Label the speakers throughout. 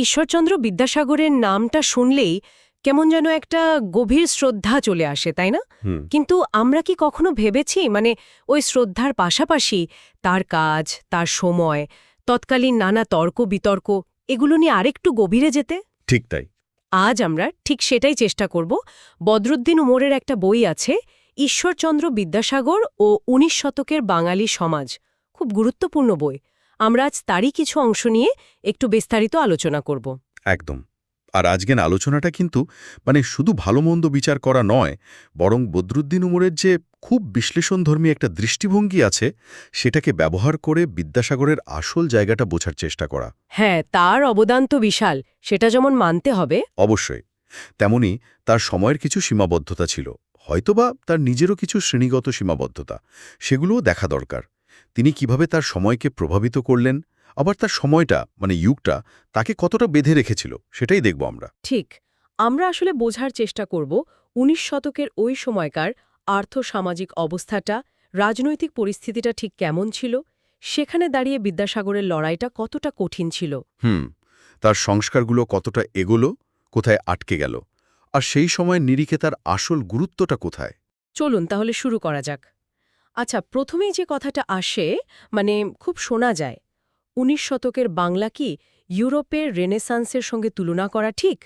Speaker 1: ঈশ্বরচন্দ্র বিদ্যাসাগরের নামটা শুনলেই কেমন যেন একটা গভীর শ্রদ্ধা চলে আসে তাই না? কিন্তু আমরা কি কখনো ভেবেছি মানে ওই শ্রদ্ধার পাশাপাশি তার কাজ তার সময় তৎকালীন নানা তর্ক বিতর্ক এগুলো নিয়ে আরেকটু গভীরে যেতে?
Speaker 2: ঠিক তাই।
Speaker 1: আজ আমরা ঠিক সেটাই চেষ্টা করব। বদরুদ্দিন উমরের একটা বই আছে ঈশ্বরচন্দ্র বিদ্যাসাগর ও উনিশ শতকের বাঙালি সমাজ। খুব গুরুত্বপূর্ণ বই। আমরা আজ তারই কিছু অংশ নিয়ে একটু বিস্তারিত আলোচনা করব।
Speaker 2: একদম। আর আজকের আলোচনাটা কিন্তু মানে শুধু ভালো মন্দ বিচার করা নয় বরং বদরুদ্দিন উমরের যে খুব বিশ্লেষণধর্মী একটা দৃষ্টিভঙ্গি আছে সেটাকে ব্যবহার করে বিদ্যাসাগরের আসল জায়গাটা বোঝার চেষ্টা করা।
Speaker 1: হ্যাঁ তার অবদান তো বিশাল সেটা যেমন মানতে হবে।
Speaker 2: অবশ্যই। তেমনি তার সময়ের কিছু সীমাবদ্ধতা ছিল হয়তোবা তার নিজেরও কিছু শ্রেণীগত সীমাবদ্ধতা সেগুলোও দেখা দরকার। তিনি কীভাবে তার সময়কে প্রভাবিত করলেন আবার তার সময়টা মানে যুগটা তাকে কতটা বেঁধে রেখেছিল সেটাই দেখব আমরা।
Speaker 1: ঠিক আমরা আসলে বোঝার চেষ্টা করব উনিশ শতকের ওই সময়কার আর্থসামাজিক অবস্থাটা রাজনৈতিক পরিস্থিতিটা ঠিক কেমন ছিল সেখানে দাঁড়িয়ে বিদ্যাসাগরের লড়াইটা কতটা কঠিন ছিল।
Speaker 2: হুম তার সংস্কারগুলো কতটা এগোলো কোথায় আটকে গেল আর সেই সময় নিরিখে তার আসল গুরুত্বটা কোথায়?
Speaker 1: চলুন তাহলে শুরু করা যাক। আচ্ছা প্রথমেই যে কথাটা আসে মানে খুব শোনা যায় উনিশ শতকের বাংলা কি ইউরোপের রেনেসান্সের সঙ্গে তুলনা করা ঠিক?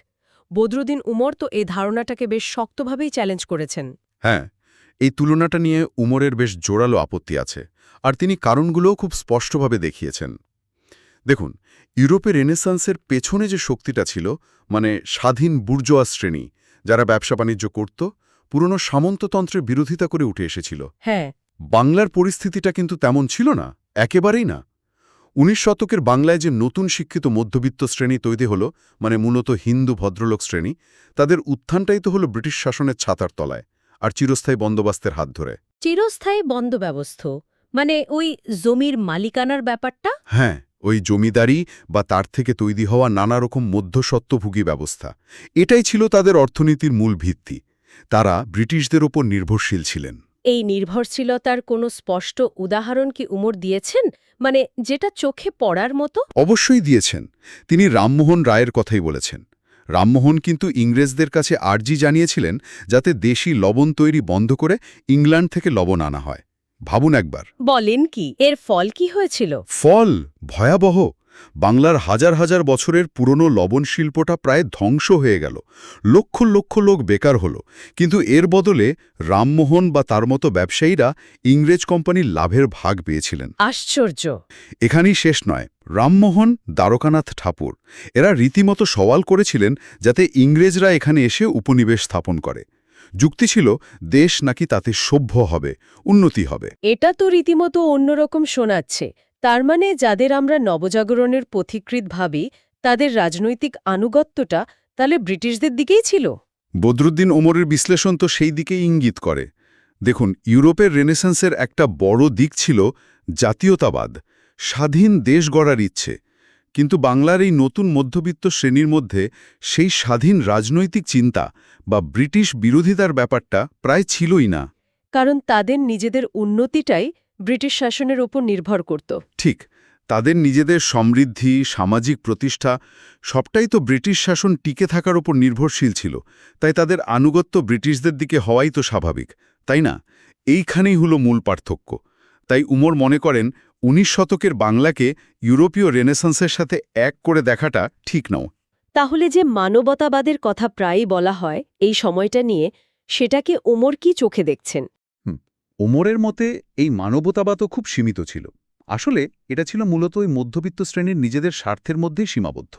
Speaker 1: বদরুদ্দিন উমর তো এই ধারণাটাকে বেশ শক্তভাবেই চ্যালেঞ্জ করেছেন।
Speaker 2: হ্যাঁ এই তুলনাটা নিয়ে উমরের বেশ জোরালো আপত্তি আছে আর তিনি কারণগুলোও খুব স্পষ্টভাবে দেখিয়েছেন। দেখুন ইউরোপে রেনেসান্সের পেছনে যে শক্তিটা ছিল মানে স্বাধীন বুর্জোয়া শ্রেণি যারা ব্যবসা বাণিজ্য করত পুরনো সামন্ততন্ত্রের বিরোধিতা করে উঠে এসেছিল।
Speaker 1: হ্যাঁ।
Speaker 2: বাংলার পরিস্থিতিটা কিন্তু তেমন ছিল না একেবারেই না। উনিশ শতকের বাংলায় যে নতুন শিক্ষিত মধ্যবিত্ত শ্রেণি তৈরি হল মানে মূলত হিন্দু ভদ্রলোক শ্রেণি তাদের উত্থানটাই তো হলো ব্রিটিশ শাসনের ছাতার তলায় আর চিরস্থায়ী বন্দোবস্তের হাত ধরে।
Speaker 3: চিরস্থায়ী বন্দোব্যবস্থ মানে ওই জমির মালিকানার ব্যাপারটা?
Speaker 2: হ্যাঁ ওই জমিদারি বা তার থেকে তৈরি হওয়া নানা রকম মধ্যস্বত্বভোগী ব্যবস্থা। এটাই ছিল তাদের অর্থনীতির মূল ভিত্তি। তারা ব্রিটিশদের ওপর নির্ভরশীল ছিলেন।
Speaker 3: এই নির্ভরশীলতার কোনো স্পষ্ট উদাহরণ কি উমর দিয়েছেন? মানে যেটা চোখে পড়ার মতো?
Speaker 2: অবশ্যই দিয়েছেন। তিনি রামমোহন রায়ের কথাই বলেছেন। রামমোহন কিন্তু ইংরেজদের কাছে আর্জি জানিয়েছিলেন যাতে দেশি লবণ তৈরি বন্ধ করে ইংল্যান্ড থেকে লবণ আনা হয়। ভাবুন একবার।
Speaker 3: বলেন কি এর ফল কি হয়েছিল?
Speaker 2: ফল ভয়াবহ। বাংলার হাজার হাজার বছরের পুরনো লবণ শিল্পটা প্রায় ধ্বংস হয়ে গেল। লক্ষ লক্ষ লোক বেকার হল। কিন্তু এর বদলে রামমোহন বা তার মতো ব্যবসায়ীরা ইংরেজ কোম্পানির লাভের ভাগ পেয়েছিলেন।
Speaker 3: আশ্চর্য।
Speaker 2: এখানেই শেষ নয়। রামমোহন দ্বারকানাথ ঠাকুর এরা রীতিমতো সওয়াল করেছিলেন যাতে ইংরেজরা এখানে এসে উপনিবেশ স্থাপন করে। যুক্তি ছিল দেশ নাকি তাতে সভ্য হবে উন্নতি হবে।
Speaker 3: এটা তো রীতিমতো অন্যরকম শোনাচ্ছে। তার মানে যাদের আমরা নবজাগরণের পথিকৃত ভাবি তাদের রাজনৈতিক আনুগত্যটা তাহলে ব্রিটিশদের দিকেই ছিল?
Speaker 2: বদরুদ্দিন ওমরের বিশ্লেষণ তো সেই দিকেই ইঙ্গিত করে। দেখুন ইউরোপের রেনেসান্সের একটা বড় দিক ছিল জাতীয়তাবাদ স্বাধীন দেশ গড়ার ইচ্ছে। কিন্তু বাংলার এই নতুন মধ্যবিত্ত শ্রেণির মধ্যে সেই স্বাধীন রাজনৈতিক চিন্তা বা ব্রিটিশ বিরোধিতার ব্যাপারটা প্রায় ছিলই না।
Speaker 3: কারণ তাদের নিজেদের উন্নতিটাই ব্রিটিশ শাসনের ওপর নির্ভর করত।
Speaker 2: ঠিক তাদের নিজেদের সমৃদ্ধি সামাজিক প্রতিষ্ঠা সবটাই তো ব্রিটিশ শাসন টিকে থাকার ওপর নির্ভরশীল ছিল। তাই তাদের আনুগত্য ব্রিটিশদের দিকে হওয়াই তো স্বাভাবিক তাই না? এইখানেই হলো মূল পার্থক্য। তাই উমর মনে করেন উনিশ শতকের বাংলাকে ইউরোপীয় রেনেসান্সের সাথে এক করে দেখাটা ঠিক নও
Speaker 3: তাহলে যে মানবতাবাদের কথা প্রায়ই বলা হয় এই সময়টা নিয়ে সেটাকে ওমর কি চোখে দেখছেন?
Speaker 4: ওমরের মতে এই মানবতাবাদও খুব সীমিত ছিল। আসলে এটা ছিল মূলত ওই মধ্যবিত্ত শ্রেণির নিজেদের স্বার্থের মধ্যেই সীমাবদ্ধ।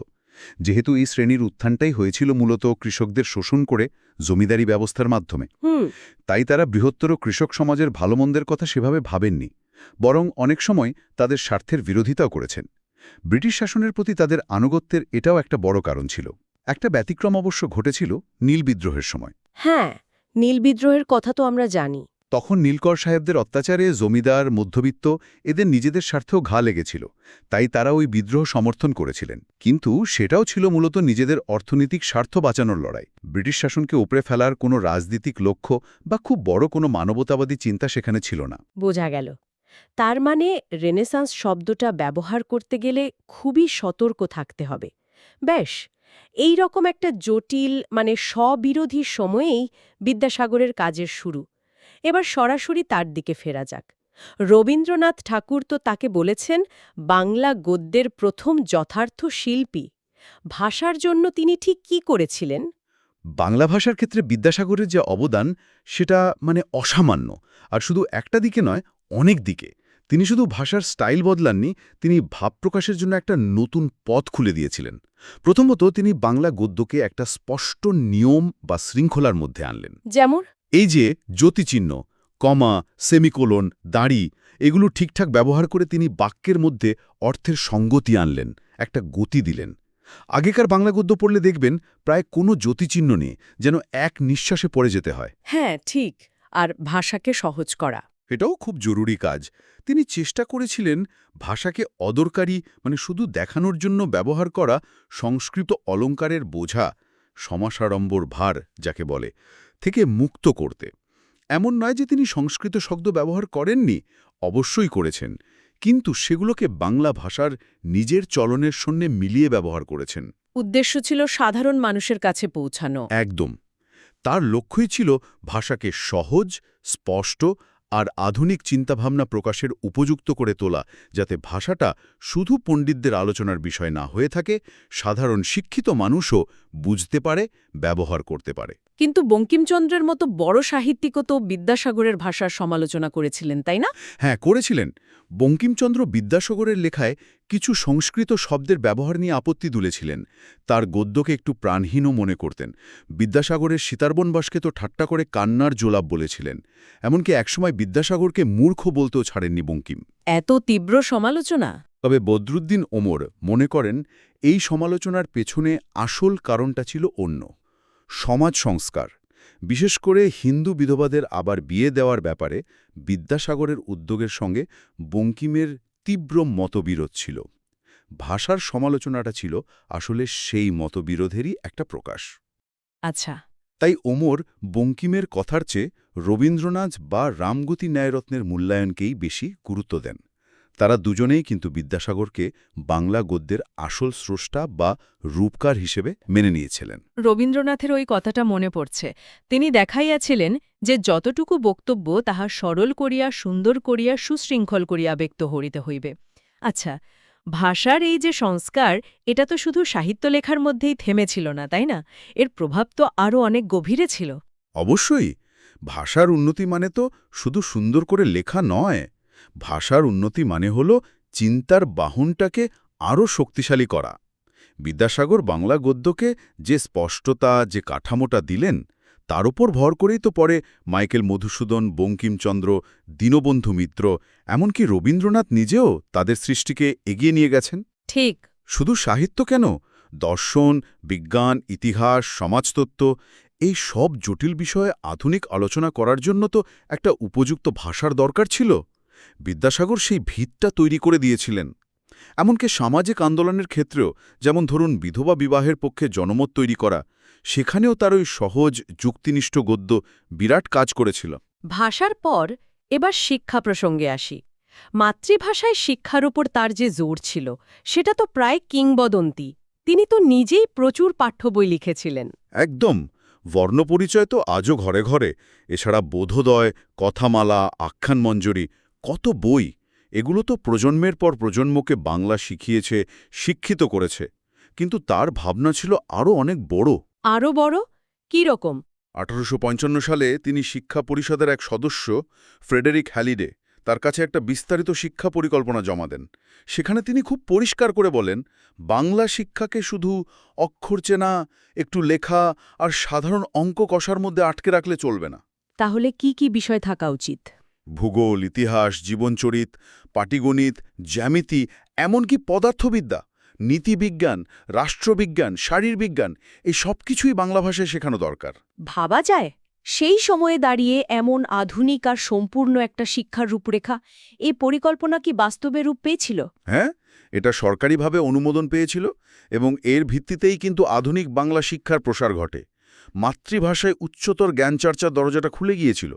Speaker 4: যেহেতু এই শ্রেণির উত্থানটাই হয়েছিল মূলত কৃষকদের শোষণ করে জমিদারি ব্যবস্থার মাধ্যমে। তাই তারা বৃহত্তর কৃষক সমাজের ভালোমন্দের কথা সেভাবে ভাবেননি বরং অনেক সময় তাদের স্বার্থের বিরোধিতাও করেছেন। ব্রিটিশ শাসনের প্রতি তাদের আনুগত্যের এটাও একটা বড় কারণ ছিল। একটা ব্যতিক্রম অবশ্য ঘটেছিল নীল বিদ্রোহের সময়।
Speaker 3: হ্যাঁ নীল বিদ্রোহের কথা তো আমরা জানি।
Speaker 4: তখন নীলকর সাহেবদের অত্যাচারে জমিদার, মধ্যবিত্ত এদের নিজেদের স্বার্থেও ঘা লেগেছিল, তাই তারা ওই বিদ্রোহ সমর্থন করেছিলেন। কিন্তু সেটাও ছিল মূলত নিজেদের অর্থনৈতিক স্বার্থ বাঁচানোর লড়াই। ব্রিটিশ শাসনকে উপড়ে ফেলার কোনো রাজনীতিক লক্ষ্য বা খুব বড় কোনো মানবতাবাদী চিন্তা সেখানে ছিল না।
Speaker 3: বোঝা গেল। তার মানে রেনেসাঁস শব্দটা ব্যবহার করতে গেলে খুবই সতর্ক থাকতে হবে। বেশ এই রকম একটা জটিল মানে স্ববিরোধী সময়েই বিদ্যাসাগরের কাজের শুরু। এবার সরাসরি তার দিকে ফেরা যাক। রবীন্দ্রনাথ ঠাকুর তো তাকে বলেছেন বাংলা গদ্যের প্রথম যথার্থ শিল্পী। ভাষার জন্য তিনি ঠিক কি করেছিলেন?
Speaker 2: বাংলা ভাষার ক্ষেত্রে বিদ্যাসাগরের যে অবদান সেটা মানে অসামান্য। আর শুধু একটা দিকে নয় অনেক দিকে। তিনি শুধু ভাষার স্টাইল বদলাননি তিনি ভাব প্রকাশের জন্য একটা নতুন পথ খুলে দিয়েছিলেন। প্রথমত তিনি বাংলা গদ্যকে একটা স্পষ্ট নিয়ম বা শৃঙ্খলার মধ্যে আনলেন।
Speaker 3: যেমন?
Speaker 2: এই যে জ্যোতিচিহ্ন কমা সেমিকোলন দাঁড়ি এগুলো ঠিকঠাক ব্যবহার করে তিনি বাক্যের মধ্যে অর্থের সঙ্গতি আনলেন একটা গতি দিলেন। আগেকার বাংলা গদ্য পড়লে দেখবেন প্রায় কোনো জ্যোতিচিহ্ন নেই যেন এক নিঃশ্বাসে পড়ে যেতে হয়।
Speaker 3: হ্যাঁ ঠিক আর ভাষাকে সহজ করা।
Speaker 2: এটাও খুব জরুরি কাজ। তিনি চেষ্টা করেছিলেন ভাষাকে অদরকারী মানে শুধু দেখানোর জন্য ব্যবহার করা সংস্কৃত অলঙ্কারের বোঝা সমাসাড়ম্বর ভার যাকে বলে। থেকে মুক্ত করতে। এমন নয় যে তিনি সংস্কৃত শব্দ ব্যবহার করেননি অবশ্যই করেছেন। কিন্তু সেগুলোকে বাংলা ভাষার নিজের চলনের সঙ্গে মিলিয়ে ব্যবহার করেছেন।
Speaker 3: উদ্দেশ্য ছিল সাধারণ মানুষের কাছে পৌঁছানো।
Speaker 2: একদম। তার লক্ষ্যই ছিল ভাষাকে সহজ স্পষ্ট আর আধুনিক চিন্তাভাবনা প্রকাশের উপযুক্ত করে তোলা যাতে ভাষাটা শুধু পণ্ডিতদের আলোচনার বিষয় না হয়ে থাকে সাধারণ শিক্ষিত মানুষও বুঝতে পারে ব্যবহার করতে পারে।
Speaker 3: কিন্তু বঙ্কিমচন্দ্রের মতো বড় সাহিত্যিকও তো বিদ্যাসাগরের ভাষার সমালোচনা করেছিলেন তাই না?
Speaker 2: হ্যাঁ করেছিলেন। বঙ্কিমচন্দ্র বিদ্যাসাগরের লেখায় কিছু সংস্কৃত শব্দের ব্যবহার নিয়ে আপত্তি তুলেছিলেন তার গদ্যকে একটু প্রাণহীনও মনে করতেন। বিদ্যাসাগরের সীতারবনবাসকে তো ঠাট্টা করে কান্নার জোলাপ বলেছিলেন। এমনকি একসময় বিদ্যাসাগরকে মূর্খ বলতেও ছাড়েননি বঙ্কিম।
Speaker 3: এত তীব্র সমালোচনা?
Speaker 2: তবে বদরুদ্দিন ওমর মনে করেন এই সমালোচনার পেছনে আসল কারণটা ছিল অন্য। সমাজ সংস্কার। বিশেষ করে হিন্দু বিধবাদের আবার বিয়ে দেওয়ার ব্যাপারে বিদ্যাসাগরের উদ্যোগের সঙ্গে বঙ্কিমের তীব্র মতবিরোধ ছিল। ভাষার সমালোচনাটা ছিল আসলে সেই মতবিরোধেরই একটা প্রকাশ।
Speaker 3: আচ্ছা।
Speaker 2: তাই ওমর বঙ্কিমের কথার চেয়ে রবীন্দ্রনাথ বা রামগতি ন্যায়রত্নের মূল্যায়নকেই বেশি গুরুত্ব দেন। তারা দুজনেই কিন্তু বিদ্যাসাগরকে বাংলা গদ্যের আসল স্রষ্টা বা রূপকার হিসেবে মেনে নিয়েছিলেন।
Speaker 3: রবীন্দ্রনাথের ওই কথাটা মনে পড়ছে। তিনি দেখাইয়াছিলেন যে যতটুকু বক্তব্য তাহা সরল করিয়া সুন্দর করিয়া সুশৃঙ্খল করিয়া ব্যক্ত হরিতে হইবে। আচ্ছা ভাষার এই যে সংস্কার এটা তো শুধু সাহিত্য লেখার মধ্যেই থেমেছিল না তাই না? এর প্রভাব তো আরও অনেক গভীরে ছিল।
Speaker 2: অবশ্যই ভাষার উন্নতি মানে তো শুধু সুন্দর করে লেখা নয়। ভাষার উন্নতি মানে হল চিন্তার বাহনটাকে আরও শক্তিশালী করা। বিদ্যাসাগর বাংলা গদ্যকে যে স্পষ্টতা যে কাঠামোটা দিলেন তার উপর ভর করেই তো পরে মাইকেল মধুসূদন বঙ্কিমচন্দ্র দীনবন্ধু মিত্র এমনকি রবীন্দ্রনাথ নিজেও তাদের সৃষ্টিকে এগিয়ে নিয়ে গেছেন।
Speaker 3: ঠিক।
Speaker 2: শুধু সাহিত্য কেন? দর্শন বিজ্ঞান ইতিহাস সমাজতত্ত্ব এই সব জটিল বিষয়ে আধুনিক আলোচনা করার জন্য তো একটা উপযুক্ত ভাষার দরকার ছিল। বিদ্যাসাগর সেই ভিতটা তৈরি করে দিয়েছিলেন। এমনকি সামাজিক আন্দোলনের ক্ষেত্রেও যেমন ধরুন বিধবা বিবাহের পক্ষে জনমত তৈরি করা সেখানেও তার ওই সহজ যুক্তিনিষ্ঠ গদ্য বিরাট কাজ করেছিল।
Speaker 3: ভাষার পর এবার শিক্ষা প্রসঙ্গে আসি। মাতৃভাষায় শিক্ষার ওপর তার যে জোর ছিল সেটা তো প্রায় কিংবদন্তি। তিনি তো নিজেই প্রচুর পাঠ্য বই লিখেছিলেন।
Speaker 2: একদম। বর্ণপরিচয় তো আজও ঘরে ঘরে। এছাড়া বোধোদয় কথামালা আখ্যানমঞ্জরি কত বই? এগুলো তো প্রজন্মের পর প্রজন্মকে বাংলা শিখিয়েছে শিক্ষিত করেছে। কিন্তু তার ভাবনা ছিল আরও অনেক বড়।
Speaker 3: আরও বড়? কি রকম?
Speaker 2: আঠারোশ পঞ্চান্ন সালে তিনি শিক্ষা পরিষদের এক সদস্য ফ্রেডেরিক হ্যালিডে তার কাছে একটা বিস্তারিত শিক্ষা পরিকল্পনা জমা দেন। সেখানে তিনি খুব পরিষ্কার করে বলেন বাংলা শিক্ষাকে শুধু অক্ষর চেনা একটু লেখা আর সাধারণ অঙ্ক কষার মধ্যে আটকে রাখলে চলবে না।
Speaker 3: তাহলে কি কি বিষয় থাকা উচিত?
Speaker 2: ভূগোল ইতিহাস জীবনচরিত পাটিগণিত জ্যামিতি এমনকি পদার্থবিদ্যা নীতিবিজ্ঞান রাষ্ট্রবিজ্ঞান শারীরবিজ্ঞান এই সব কিছুই বাংলা ভাষায় শেখানো দরকার।
Speaker 3: ভাবা যায়? সেই সময়ে দাঁড়িয়ে এমন আধুনিক আর সম্পূর্ণ একটা শিক্ষার রূপরেখা এই পরিকল্পনা কি বাস্তবে রূপ পেয়েছিল?
Speaker 2: হ্যাঁ এটা সরকারিভাবে অনুমোদন পেয়েছিল এবং এর ভিত্তিতেই কিন্তু আধুনিক বাংলা শিক্ষার প্রসার ঘটে। মাতৃভাষায় উচ্চতর জ্ঞানচর্চার দরজাটা খুলে গিয়েছিল।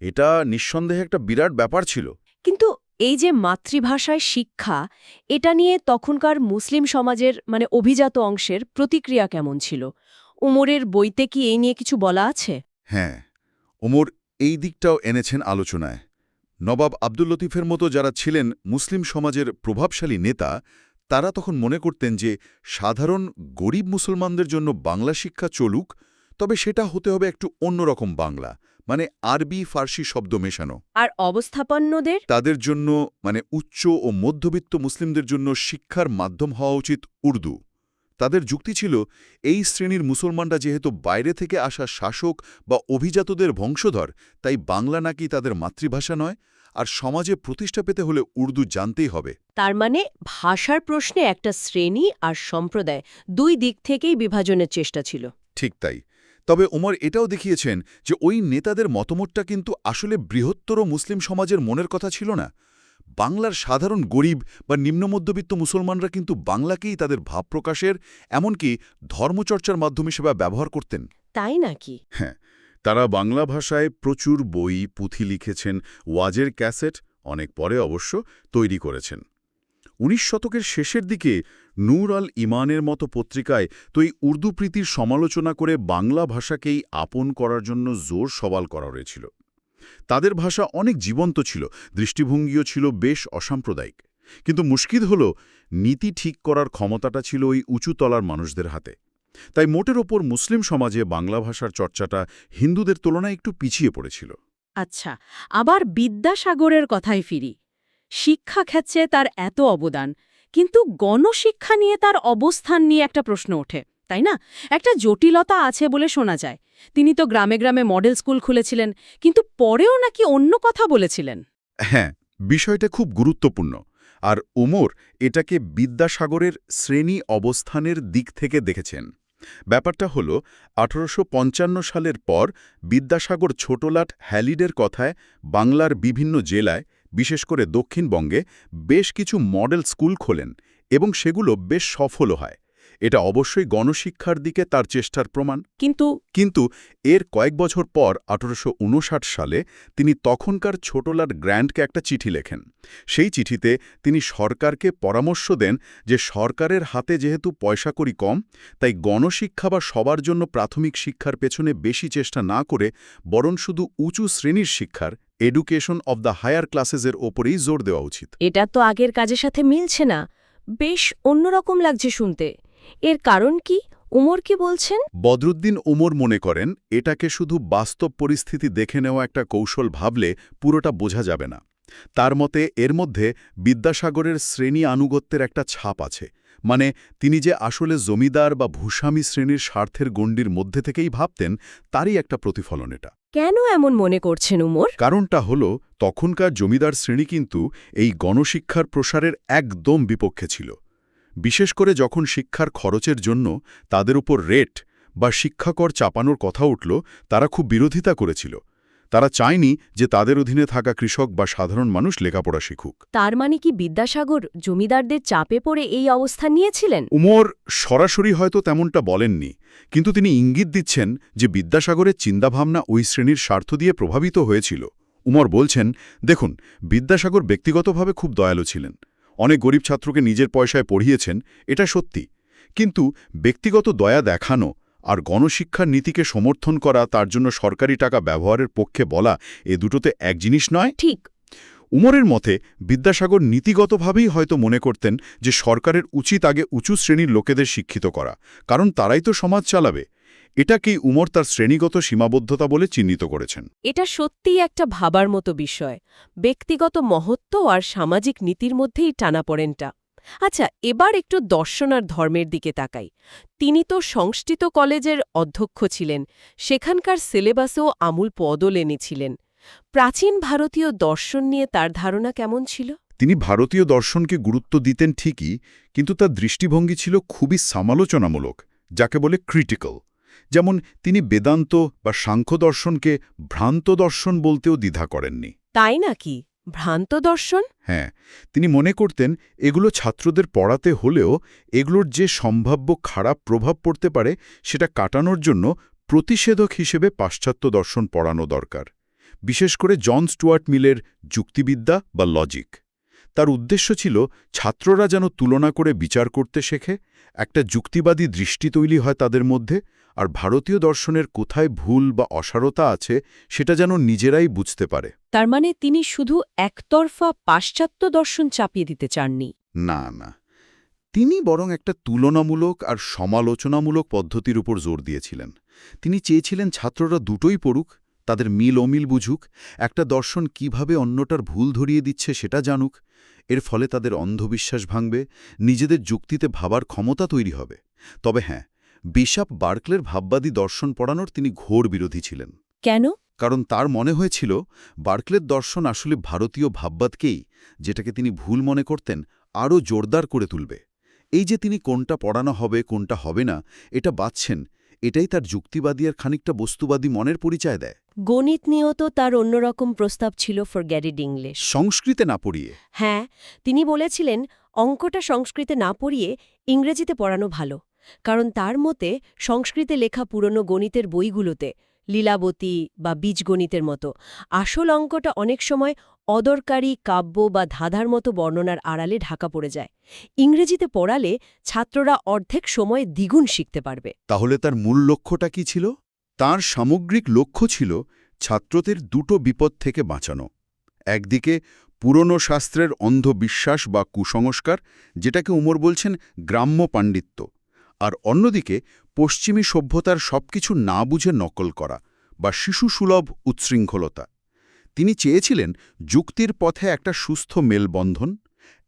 Speaker 2: এটা নিঃসন্দেহে একটা বিরাট ব্যাপার ছিল।
Speaker 3: কিন্তু এই যে মাতৃভাষায় শিক্ষা এটা নিয়ে তখনকার মুসলিম সমাজের মানে অভিজাত অংশের প্রতিক্রিয়া কেমন ছিল? উমরের বইতে কি এই নিয়ে কিছু বলা আছে?
Speaker 4: হ্যাঁ ওমর এই দিকটাও এনেছেন আলোচনায়। নবাব আব্দুল লতিফের মতো যারা ছিলেন মুসলিম সমাজের প্রভাবশালী নেতা তারা তখন মনে করতেন যে সাধারণ গরিব মুসলমানদের জন্য বাংলা শিক্ষা চলুক তবে সেটা হতে হবে একটু অন্যরকম বাংলা। মানে আরবি ফার্সি শব্দ মেশানো।
Speaker 3: আর অবস্থাপন্নদের
Speaker 4: তাদের জন্য মানে উচ্চ ও মধ্যবিত্ত মুসলিমদের জন্য শিক্ষার মাধ্যম হওয়া উচিত উর্দু। তাদের যুক্তি ছিল এই শ্রেণির মুসলমানরা যেহেতু বাইরে থেকে আসা শাসক বা অভিজাতদের বংশধর তাই বাংলা নাকি তাদের মাতৃভাষা নয় আর সমাজে প্রতিষ্ঠা পেতে হলে উর্দু জানতেই হবে।
Speaker 3: তার মানে ভাষার প্রশ্নে একটা শ্রেণি আর সম্প্রদায় দুই দিক থেকেই বিভাজনের চেষ্টা ছিল।
Speaker 4: ঠিক তাই। তবে ওমর এটাও দেখিয়েছেন যে ওই নেতাদের মতামতটা কিন্তু আসলে বৃহত্তর মুসলিম সমাজের মনের কথা ছিল না। বাংলার সাধারণ গরিব বা নিম্নমধ্যবিত্ত মুসলমানরা কিন্তু বাংলাকেই তাদের ভাব প্রকাশের এমনকি ধর্মচর্চার মাধ্যম হিসেবে ব্যবহার করতেন।
Speaker 3: তাই নাকি?
Speaker 2: হ্যাঁ তারা বাংলা ভাষায় প্রচুর বই পুঁথি লিখেছেন ওয়াজের ক্যাসেট অনেক পরে অবশ্য তৈরি করেছেন। উনিশ শতকের শেষের দিকে নূর আল ইমানের মতো পত্রিকায় তো এই উর্দু প্রীতির সমালোচনা করে বাংলা ভাষাকেই আপন করার জন্য জোর সওয়াল করা হয়েছিল। তাদের ভাষা অনেক জীবন্ত ছিল, দৃষ্টিভঙ্গিও ছিল বেশ অসাম্প্রদায়িক। কিন্তু মুশকিল হল, নীতি ঠিক করার ক্ষমতাটা ছিল ওই উঁচু তলার মানুষদের হাতে। তাই মোটের ওপর মুসলিম সমাজে বাংলা ভাষার চর্চাটা হিন্দুদের তুলনায় একটু পিছিয়ে পড়েছিল।
Speaker 3: আচ্ছা আবার বিদ্যাসাগরের কথায় ফিরি। শিক্ষা ক্ষেত্রে তার এত অবদান কিন্তু গণশিক্ষা নিয়ে তার অবস্থান নিয়ে একটা প্রশ্ন ওঠে, তাই না? একটা জটিলতা আছে বলে শোনা যায়। তিনি তো গ্রামে গ্রামে মডেল স্কুল খুলেছিলেন, কিন্তু পরেও নাকি অন্য কথা বলেছিলেন।
Speaker 2: হ্যাঁ বিষয়টা খুব গুরুত্বপূর্ণ। আর ওমর এটাকে বিদ্যাসাগরের শ্রেণি অবস্থানের দিক থেকে দেখেছেন। ব্যাপারটা হল, আঠারোশো পঞ্চান্ন সালের পর বিদ্যাসাগর ছোটলাট হ্যালিডের কথায় বাংলার বিভিন্ন জেলায় বিশেষ করে দক্ষিণবঙ্গে বেশ কিছু মডেল স্কুল খোলেন এবং সেগুলো বেশ সফলও হয়। এটা অবশ্যই গণশিক্ষার দিকে তার চেষ্টার প্রমাণ।
Speaker 3: কিন্তু
Speaker 2: কিন্তু এর কয়েক বছর পর আঠারোশো ঊনষাট সালে তিনি তখনকার ছোটলার গ্র্যান্ডকে একটা চিঠি লেখেন। সেই চিঠিতে তিনি সরকারকে পরামর্শ দেন যে সরকারের হাতে যেহেতু পয়সাকড়ি কম তাই গণশিক্ষা বা সবার জন্য প্রাথমিক শিক্ষার পেছনে বেশি চেষ্টা না করে বরং শুধু উঁচু শ্রেণির শিক্ষার এডুকেশন অব দ্য হায়ার ক্লাসেসের ওপরেই জোর দেওয়া উচিত।
Speaker 3: এটা তো আগের কাজের সাথে মিলছে না। বেশ অন্যরকম লাগছে শুনতে। এর কারণ কি? উমর কি বলছেন?
Speaker 2: বদরুদ্দিন ওমর মনে করেন এটাকে শুধু বাস্তব পরিস্থিতি দেখে নেওয়া একটা কৌশল ভাবলে পুরোটা বোঝা যাবে না। তার মতে এর মধ্যে বিদ্যাসাগরের শ্রেণি আনুগত্যের একটা ছাপ আছে। মানে তিনি যে আসলে জমিদার বা ভূস্বামী শ্রেণির স্বার্থের গণ্ডির মধ্যে থেকেই ভাবতেন তারই একটা প্রতিফলন এটা।
Speaker 3: কেন এমন মনে করছেন উমর?
Speaker 2: কারণটা হল তখনকার জমিদার শ্রেণি কিন্তু এই গণশিক্ষার প্রসারের একদম বিপক্ষে ছিল। বিশেষ করে যখন শিক্ষার খরচের জন্য তাদের উপর রেট বা শিক্ষাকর চাপানোর কথা উঠল তারা খুব বিরোধিতা করেছিল। তারা চায়নি যে তাদের অধীনে থাকা কৃষক বা সাধারণ মানুষ লেখাপড়া শিখুক।
Speaker 3: তার মানে কি বিদ্যাসাগর জমিদারদের চাপে পড়ে এই অবস্থান নিয়েছিলেন?
Speaker 2: উমর সরাসরি হয়তো তেমনটা বলেননি কিন্তু তিনি ইঙ্গিত দিচ্ছেন যে বিদ্যাসাগরের চিন্তাভাবনা ওই শ্রেণির স্বার্থ দিয়ে প্রভাবিত হয়েছিল। উমর বলছেন দেখুন বিদ্যাসাগর ব্যক্তিগতভাবে খুব দয়ালু ছিলেন। অনেক গরিব ছাত্রকে নিজের পয়সায় পড়িয়েছেন এটা সত্যি। কিন্তু ব্যক্তিগত দয়া দেখানো আর গণশিক্ষার নীতিকে সমর্থন করা তার জন্য সরকারি টাকা ব্যবহারের পক্ষে বলা এ দুটোতে এক জিনিস নয়?
Speaker 3: ঠিক।
Speaker 2: উমরের মতে বিদ্যাসাগর নীতিগতভাবেই হয়তো মনে করতেন যে সরকারের উচিত আগে উঁচু শ্রেণির লোকেদের শিক্ষিত করা কারণ তারাই তো সমাজ চালাবে। এটাকেই উমর তার শ্রেণীগত সীমাবদ্ধতা বলে চিহ্নিত করেছেন?
Speaker 3: এটা সত্যিই একটা ভাবার মতো বিষয়। ব্যক্তিগত মহত্ব আর সামাজিক নীতির মধ্যেই টানাপড়েনটা আচ্ছা এবার একটু দর্শন আর ধর্মের দিকে তাকাই। তিনি তো সংস্কৃত কলেজের অধ্যক্ষ ছিলেন সেখানকার সিলেবাসেও আমূল পদল এনেছিলেন প্রাচীন ভারতীয় দর্শন নিয়ে তার ধারণা কেমন ছিল?
Speaker 2: তিনি ভারতীয় দর্শনকে গুরুত্ব দিতেন ঠিকই কিন্তু তার দৃষ্টিভঙ্গি ছিল খুবই সমালোচনামূলক যাকে বলে ক্রিটিক্যাল যেমন তিনি বেদান্ত বা সাংখ্য দর্শনকে ভ্রান্ত দর্শন বলতেও দ্বিধা করেননি।
Speaker 3: তাই নাকি? ভ্রান্ত দর্শন?
Speaker 2: হ্যাঁ তিনি মনে করতেন এগুলো ছাত্রদের পড়াতে হলেও এগুলোর যে সম্ভাব্য খারাপ প্রভাব পড়তে পারে সেটা কাটানোর জন্য প্রতিষেধক হিসেবে পাশ্চাত্য দর্শন পড়ানো দরকার। বিশেষ করে জন স্টুয়ার্ট মিলের যুক্তিবিদ্যা বা লজিক। তার উদ্দেশ্য ছিল ছাত্ররা যেন তুলনা করে বিচার করতে শেখে একটা যুক্তিবাদী দৃষ্টি তৈরি হয় তাদের মধ্যে আর ভারতীয় দর্শনের কোথায় ভুল বা অসারতা আছে সেটা যেন নিজেরাই বুঝতে পারে।
Speaker 3: তার মানে তিনি শুধু একতরফা পাশ্চাত্য দর্শন চাপিয়ে দিতে চাননি।
Speaker 2: না না। তিনি বরং একটা তুলনামূলক আর সমালোচনামূলক পদ্ধতির উপর জোর দিয়েছিলেন। তিনি চেয়েছিলেন ছাত্ররা দুটোই পড়ুক তাদের মিল অমিল বুঝুক একটা দর্শন কীভাবে অন্যটার ভুল ধরিয়ে দিচ্ছে সেটা জানুক এর ফলে তাদের অন্ধবিশ্বাস ভাঙবে নিজেদের যুক্তিতে ভাবার ক্ষমতা তৈরি হবে। তবে হ্যাঁ বিশাপ বার্কলের ভাববাদী দর্শন পড়ানোর তিনি ঘোর বিরোধী ছিলেন।
Speaker 3: কেন?
Speaker 2: কারণ তার মনে হয়েছিল বার্কলের দর্শন আসলে ভারতীয় ভাববাদকেই যেটাকে তিনি ভুল মনে করতেন আরও জোরদার করে তুলবে। এই যে তিনি কোনটা পড়ানো হবে কোনটা হবে না এটা বাছছেন এটাই তার যুক্তিবাদী আর খানিকটা বস্তুবাদী মনের পরিচয় দেয়।
Speaker 3: গণিত নিয়েও তো তার অন্যরকম প্রস্তাব ছিল ফর গ্যারিড ইংলিশ
Speaker 2: সংস্কৃতে না পড়িয়ে।
Speaker 3: হ্যাঁ তিনি বলেছিলেন অঙ্কটা সংস্কৃতে না পড়িয়ে ইংরেজিতে পড়ানো ভালো কারণ তার মতে সংস্কৃতে লেখা পুরনো গণিতের বইগুলোতে লীলাবতী বা বীজগণিতের মতো। আসল অঙ্কটা অনেক সময় অদরকারি, কাব্য বা ধাঁধার মতো বর্ণনার আড়ালে ঢাকা পড়ে যায়। ইংরেজিতে পড়ালে ছাত্ররা অর্ধেক সময় দ্বিগুণ শিখতে পারবে।
Speaker 2: তাহলে তার মূল লক্ষ্যটা কি ছিল? তার সামগ্রিক লক্ষ্য ছিল ছাত্রদের দুটো বিপদ থেকে বাঁচানো। একদিকে পুরনো শাস্ত্রের অন্ধবিশ্বাস বা কুসংস্কার, যেটাকে উমর বলছেন গ্রাম্য পাণ্ডিত্য, আর অন্যদিকে পশ্চিমী সভ্যতার সবকিছু না বুঝে নকল করা বা শিশুসুলভ উচ্ছৃঙ্খলতা। তিনি চেয়েছিলেন যুক্তির পথে একটা সুস্থ মেলবন্ধন,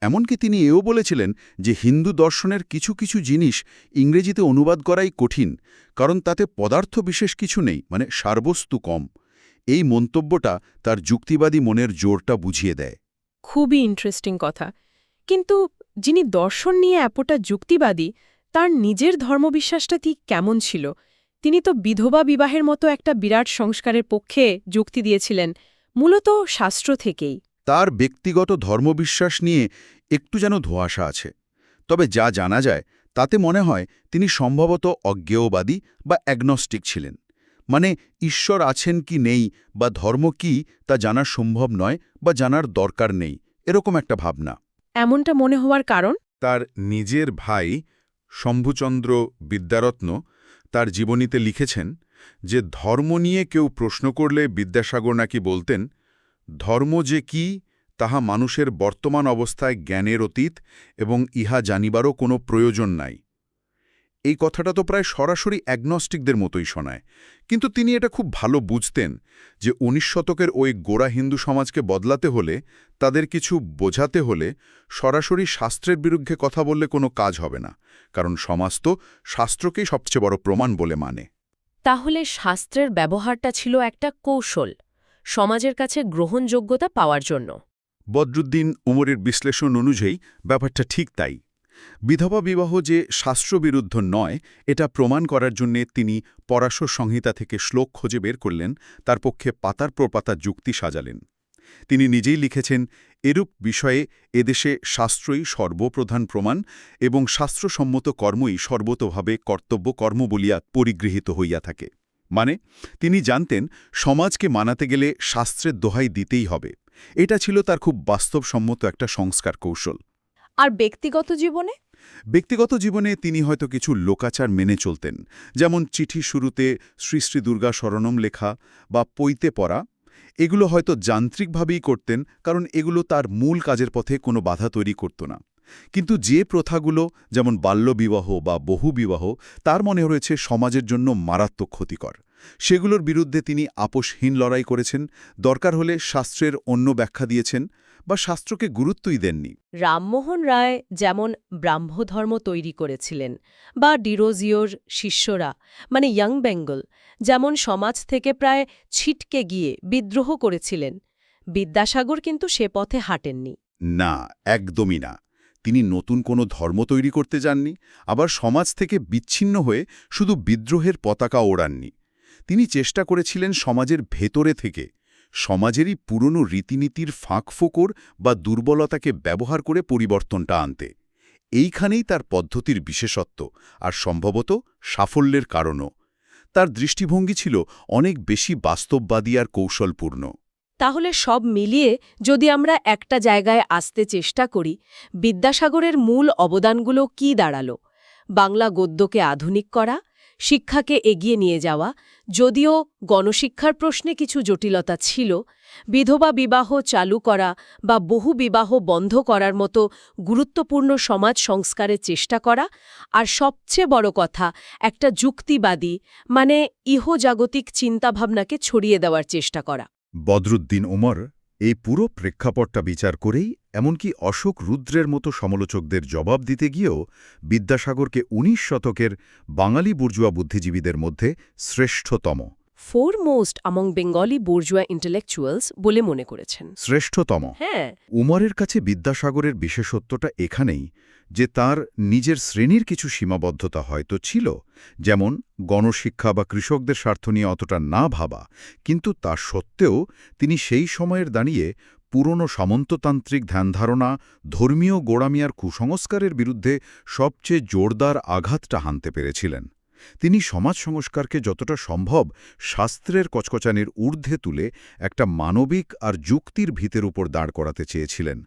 Speaker 2: এমনকি তিনি এও বলেছিলেন যে হিন্দু দর্শনের কিছু কিছু জিনিস ইংরেজিতে অনুবাদ করাই কঠিন, কারণ তাতে পদার্থ বিশেষ কিছু নেই মানে সারবস্তু কম। এই মন্তব্যটা তার যুক্তিবাদী মনের জোরটা বুঝিয়ে দেয়।
Speaker 1: খুবই ইন্টারেস্টিং কথা। কিন্তু যিনি দর্শন নিয়ে এতটা যুক্তিবাদী তার নিজের ধর্মবিশ্বাসটা ঠিক কেমন ছিল? তিনি তো বিধবা বিবাহের মতো একটা বিরাট সংস্কারের পক্ষে যুক্তি দিয়েছিলেন মূলত শাস্ত্র থেকেই।
Speaker 2: তার ব্যক্তিগত ধর্মবিশ্বাস নিয়ে একটু যেন ধোঁয়াশা আছে। তবে যা জানা যায় তাতে মনে হয় তিনি সম্ভবত অজ্ঞেয়বাদী বা অ্যাগনস্টিক ছিলেন। মানে ঈশ্বর আছেন কি নেই বা ধর্ম কি তা জানা সম্ভব নয় বা জানার দরকার নেই এরকম একটা ভাবনা।
Speaker 1: এমনটা মনে হওয়ার কারণ?
Speaker 2: তার নিজের ভাই শম্ভুচন্দ্র বিদ্যারত্ন তার জীবনীতে লিখেছেন যে ধর্ম নিয়ে কেউ প্রশ্ন করলে বিদ্যাসাগর নাকি বলতেন, ধর্ম যে কি, তাহা মানুষের বর্তমান অবস্থায় জ্ঞানের অতীত এবং ইহা জানিবারও কোনো প্রয়োজন নাই। এই কথাটা তো প্রায় সরাসরি অ্যাগনস্টিকদের মতোই শোনায়। কিন্তু তিনি এটা খুব ভালো বুঝতেন যে উনিশ শতকের ওই গোড়া হিন্দু সমাজকে বদলাতে হলে তাদের কিছু বোঝাতে হলে সরাসরি শাস্ত্রের বিরুদ্ধে কথা বললে কোনো কাজ হবে না কারণ সমাজ তো শাস্ত্রকেই সবচেয়ে বড় প্রমাণ বলে মানে।
Speaker 3: তাহলে শাস্ত্রের ব্যবহারটা ছিল একটা কৌশল সমাজের কাছে গ্রহণযোগ্যতা পাওয়ার জন্য।
Speaker 2: বদরুদ্দিন উমরের বিশ্লেষণ অনুযায়ী ব্যাপারটা ঠিক তাই। বিধবা বিবাহ যে শাস্ত্রবিরুদ্ধ নয়, এটা প্রমাণ করার জন্যে তিনি পরাশর সংহিতা থেকে শ্লোক খুঁজে বের করলেন, তার পক্ষে পাতার প্রপাতা যুক্তি সাজালেন। তিনি নিজেই লিখেছেন, এরূপ বিষয়ে এদেশে শাস্ত্রই সর্বপ্রধান প্রমাণ এবং শাস্ত্রসম্মত কর্মই সর্বতভাবে কর্তব্য কর্ম বলিয়া পরিগৃহীত হইয়া থাকে। মানে তিনি জানতেন, সমাজকে মানাতে গেলে শাস্ত্রের দোহাই দিতেই হবে। এটা ছিল তার খুব বাস্তবসম্মত একটা সংস্কার কৌশল।
Speaker 3: আর ব্যক্তিগত জীবনে?
Speaker 2: ব্যক্তিগত জীবনে তিনি হয়তো কিছু লোকাচার মেনে চলতেন, যেমন চিঠি শুরুতে শ্রী শ্রী দুর্গা শরণম লেখা বা পৈতে পড়া। এগুলো হয়তো যান্ত্রিকভাবেই করতেন, কারণ এগুলো তার মূল কাজের পথে কোনো বাধা তৈরি করত না। কিন্তু যে প্রথাগুলো, যেমন বাল্যবিবাহ বা বহুবিবাহ, তার মনে রয়েছে সমাজের জন্য মারাত্মক ক্ষতিকর। সেগুলোর বিরুদ্ধে তিনি আপোষহীন লড়াই করেছেন, দরকার হলে শাস্ত্রের অন্য ব্যাখ্যা দিয়েছেন। বা শাস্ত্রকে গুরুত্বই দেননি।
Speaker 3: রামমোহন রায় যেমন ব্রাহ্মধর্ম তৈরি করেছিলেন বা ডিরোজিওর শিষ্যরা মানে ইয়াং বেঙ্গল যেমন সমাজ থেকে প্রায় ছিটকে গিয়ে বিদ্রোহ করেছিলেন বিদ্যাসাগর কিন্তু সে পথে হাঁটেননি।
Speaker 2: না একদমই না। তিনি নতুন কোনো ধর্ম তৈরি করতে যাননি আবার সমাজ থেকে বিচ্ছিন্ন হয়ে শুধু বিদ্রোহের পতাকা ওড়াননি। তিনি চেষ্টা করেছিলেন সমাজের ভেতরে থেকে সমাজেরই পুরনো রীতিনীতির ফাঁকফোকর বা দুর্বলতাকে ব্যবহার করে পরিবর্তনটা আনতে। এইখানেই তার পদ্ধতির বিশেষত্ব আর সম্ভবত সাফল্যের কারণও। তার দৃষ্টিভঙ্গি ছিল অনেক বেশি বাস্তববাদী আর কৌশলপূর্ণ।
Speaker 3: তাহলে সব মিলিয়ে যদি আমরা একটা জায়গায় আসতে চেষ্টা করি, বিদ্যাসাগরের মূল অবদানগুলো কি দাঁড়াল? বাংলা গদ্যকে আধুনিক করা শিক্ষাকে এগিয়ে নিয়ে যাওয়া, যদিও গণশিক্ষার প্রশ্নে কিছু জটিলতা ছিল, বিধবা বিবাহ চালু করা বা বহু বিবাহ বন্ধ করার মতো গুরুত্বপূর্ণ সমাজ সংস্কারের চেষ্টা করা, আর সবচেয়ে বড় কথা, একটা যুক্তিবাদী মানে ইহজাগতিক চিন্তাভাবনাকে ছড়িয়ে দেওয়ার চেষ্টা করা।
Speaker 2: বদরুদ্দিন উমর এই পুরো প্রেক্ষাপটটা বিচার করেই এমনকি অশোক রুদ্রের মতো সমালোচকদের জবাব দিতে গিয়েও বিদ্যাসাগরকে উনিশ শতকের বাঙালি বুর্জুয়া বুদ্ধিজীবীদের মধ্যে শ্রেষ্ঠতম।
Speaker 3: Foremost among Bengali bourgeois intellectuals বলে মনে করেছেন।
Speaker 2: শ্রেষ্ঠতম।
Speaker 3: হ্যাঁ।
Speaker 2: উমরের কাছে বিদ্যাসাগরের বিশেষত্বটা এখানেই যে তার নিজের শ্রেণির কিছু সীমাবদ্ধতা হয়তো ছিল যেমন গণশিক্ষা বা কৃষকদের স্বার্থ নিয়ে অতটা না ভাবা কিন্তু তা সত্ত্বেও তিনি সেই সময়ের দাঁড়িয়ে পুরনো সামন্ততান্ত্রিক ধ্যানধারণা ধর্মীয় গোড়ামিয়ার কুসংস্কারের বিরুদ্ধে সবচেয়ে জোরদার আঘাতটা হানতে পেরেছিলেন। তিনি সমাজ সংস্কারকে যতটা সম্ভব শাস্ত্রের কচকচানির ঊর্ধ্বে তুলে একটা মানবিক আর যুক্তির ভিতের উপর দাঁড় করাতে চেয়েছিলেন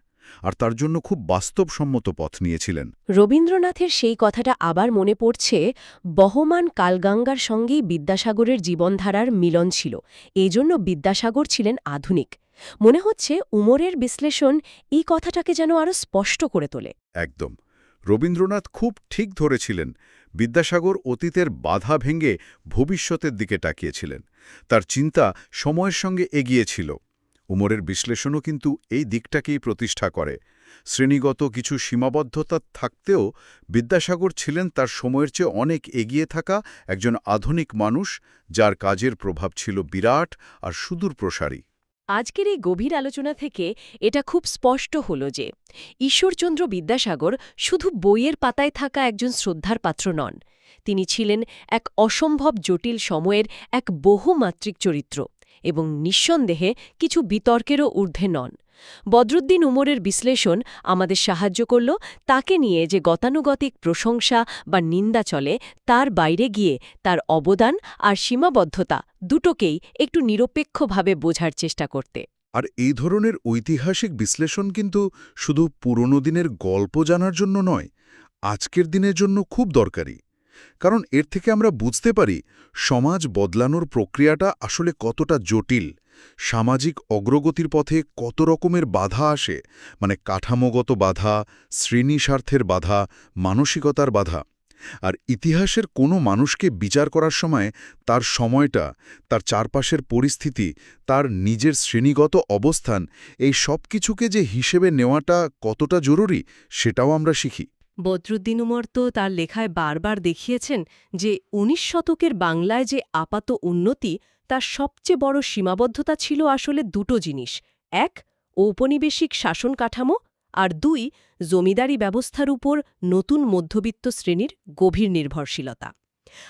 Speaker 2: আর তার জন্য খুব বাস্তবসম্মত পথ নিয়েছিলেন।
Speaker 3: রবীন্দ্রনাথের সেই কথাটা আবার মনে পড়ছে বহমান কালগাঙ্গার সঙ্গেই বিদ্যাসাগরের জীবনধারার মিলন ছিল এজন্য বিদ্যাসাগর ছিলেন আধুনিক। মনে হচ্ছে উমরের বিশ্লেষণ এই কথাটাকে যেন আরও স্পষ্ট করে তোলে।
Speaker 2: একদম। রবীন্দ্রনাথ খুব ঠিক ধরেছিলেন বিদ্যাসাগর অতীতের বাধা ভেঙে ভবিষ্যতের দিকে তাকিয়েছিলেন। তার চিন্তা সময়ের সঙ্গে এগিয়েছিল উমরের বিশ্লেষণও কিন্তু এই দিকটাকেই প্রতিষ্ঠা করে। শ্রেণীগত কিছু সীমাবদ্ধতা থাকতেও বিদ্যাসাগর ছিলেন তার সময়ের চেয়ে অনেক এগিয়ে থাকা একজন আধুনিক মানুষ, যার কাজের প্রভাব ছিল বিরাট আর সুদূর প্রসারী
Speaker 3: আজকের এই গভীর আলোচনা থেকে এটা খুব স্পষ্ট হল যে ঈশ্বরচন্দ্র বিদ্যাসাগর শুধু বইয়ের পাতায় থাকা একজন শ্রদ্ধার পাত্র নন। তিনি ছিলেন এক অসম্ভব জটিল সময়ের এক বহুমাত্রিক চরিত্র। এবং নিঃসন্দেহে কিছু বিতর্কেরও ঊর্ধ্বে নন। বদরুদ্দিন উমরের বিশ্লেষণ আমাদের সাহায্য করল, তাকে নিয়ে যে গতানুগতিক প্রশংসা বা নিন্দা চলে, তার বাইরে গিয়ে তার অবদান আর সীমাবদ্ধতা দুটোকেই একটু নিরপেক্ষভাবে বোঝার চেষ্টা করতে।
Speaker 2: আর এই ধরনের ঐতিহাসিক বিশ্লেষণ কিন্তু শুধু পুরনো দিনের গল্প জানার জন্য নয়, আজকের দিনের জন্য খুব দরকারি। কারণ এর থেকে আমরা বুঝতে পারি সমাজ বদলানোর প্রক্রিয়াটা আসলে কতটা জটিল, সামাজিক অগ্রগতির পথে কত রকমের বাধা আসে মানে কাঠামোগত বাধা শ্রেণি স্বার্থের বাধা, মানসিকতার বাধা। আর ইতিহাসের কোনো মানুষকে বিচার করার সময় তার সময়টা, তার চারপাশের পরিস্থিতি, তার নিজের শ্রেণীগত অবস্থান, এই সব কিছুকে যে হিসেবে নেওয়াটা কতটা জরুরি সেটাও আমরা শিখি।
Speaker 3: বদরুদ্দিন উমর তো তার লেখায় বারবার দেখিয়েছেন যে উনিশ শতকের বাংলায় যে আপাত উন্নতি তার সবচেয়ে বড় সীমাবদ্ধতা ছিল আসলে দুটো জিনিস। এক ঔপনিবেশিক শাসন কাঠামো আর দুই জমিদারি ব্যবস্থার উপর নতুন মধ্যবিত্ত শ্রেণির গভীর নির্ভরশীলতা।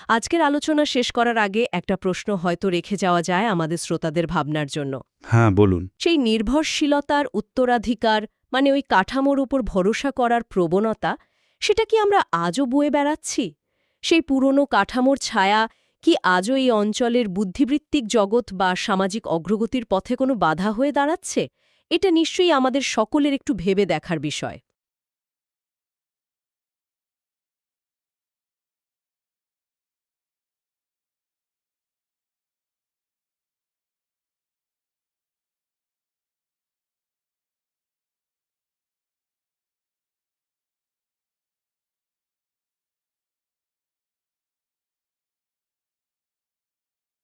Speaker 3: আজকের আলোচনা শেষ করার আগে একটা প্রশ্ন হয়তো রেখে যাওয়া যায় আমাদের শ্রোতাদের ভাবনার জন্য।
Speaker 5: হ্যাঁ বলুন।
Speaker 3: সেই নির্ভরশীলতার উত্তরাধিকার মানে ওই কাঠামোর উপর ভরসা করার প্রবণতা সেটা কি আমরা আজও বয়ে বেড়াচ্ছি? সেই পুরনো কাঠামোর ছায়া কি আজও এই অঞ্চলের বুদ্ধিবৃত্তিক জগৎ বা সামাজিক অগ্রগতির পথে কোনো বাধা হয়ে দাঁড়াচ্ছে? এটা নিশ্চয়ই আমাদের সকলের একটু ভেবে দেখার বিষয়।